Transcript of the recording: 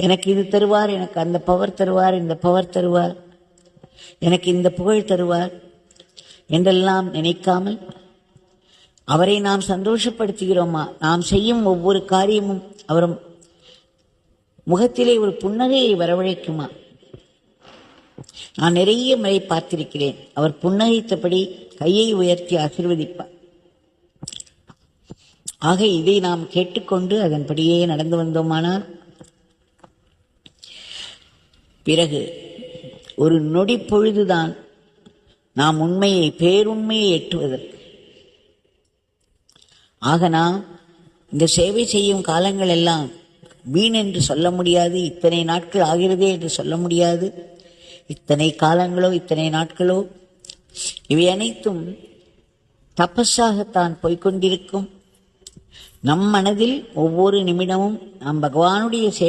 எனக்கு இது தருவார் எனக்கு அந்த பவர் தருவார் இந்த பவர் தருவார் எனக்கு இந்த புகழ் தருவார் என்றெல்லாம் நினைக்காமல் அவரை நாம் சந்தோஷப்படுத்துகிறோமா? நாம் செய்யும் ஒவ்வொரு காரியமும் அவர் முகத்திலே ஒரு புன்னகையை வரவழைக்குமா? நான் நிறைய முறை பார்த்திருக்கிறேன். அவர் புன்னகைத்தபடி கையை உயர்த்தி ஆசிர்வதிப்பார். ஆக இதை நாம் கேட்டுக்கொண்டு அதன்படியே நடந்து வந்தோமானால் பிறகு ஒரு நொடி பொழுதுதான் நாம் உண்மையை பேருண்மையை எட்டுவதற்கு. ஆக நாம் இந்த சேவை செய்யும் காலங்கள் எல்லாம் வீண் என்று சொல்ல முடியாது இத்தனை நாட்கள் ஆகிறதே என்று சொல்ல முடியாது. இத்தனை காலங்களோ இத்தனை நாட்களோ இவை அனைத்தும் தபஸாகத்தான் போய்கொண்டிருக்கும் நம் மனதில் ஒவ்வொரு நிமிடமும் நாம் பகவானுடைய சேவை